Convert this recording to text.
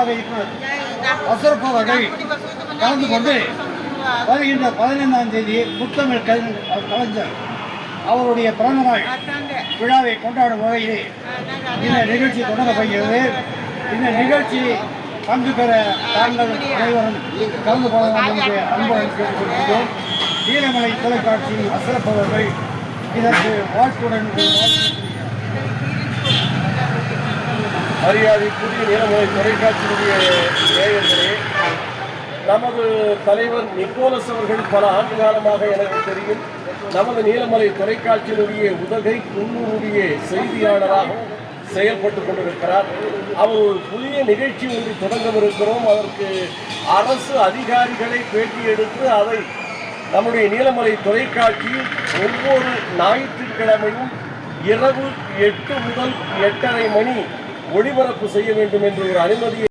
நிர்வாக கலந்து கொண்டு வருகின்ற பதினைந்தாம் தேதி முத்தமிழ் கலைஞர் கலைஞர் அவருடைய பிறந்த நாள் விழாவை கொண்டாடும் வகையில் இந்த நிகழ்ச்சி தொடங்கப்படுகிறது இந்த நிகழ்ச்சி பங்கு பெற தாங்கள் அனைவரும் கலந்து கொள்ள வேண்டும் என்று அன்புடன் கேட்டுக்கொள்கிறோம். நீலமலை தொலைக்காட்சி இதற்கு வாழ்த்துடன் மரியாதைக்குரிய நிலமுறை தொலைக்காட்சியினுடைய நேயர்களே நமது தலைவர் நிக்கோலஸ் அவர்கள் பல ஆண்டு காலமாக எனக்கு தெரியும். நமது நீலமலை தொலைக்காட்சியினுடைய உதகை குன்னூருடைய செய்தியாளராகவும் செயல்பட்டு கொண்டிருக்கிறார். அவர் ஒரு புதிய நிகழ்ச்சி ஒன்று தொடங்கவிருக்கிறோம். அதற்கு அரசு அதிகாரிகளை பேட்டி எடுத்து அதை நம்முடைய நீலமலை தொலைக்காட்சியில் ஒவ்வொரு ஞாயிற்றுக்கிழமையும் இரவு எட்டு முதல் எட்டரை மணி ஒளிபரப்பு செய்ய வேண்டும் என்ற ஒரு அனுமதியை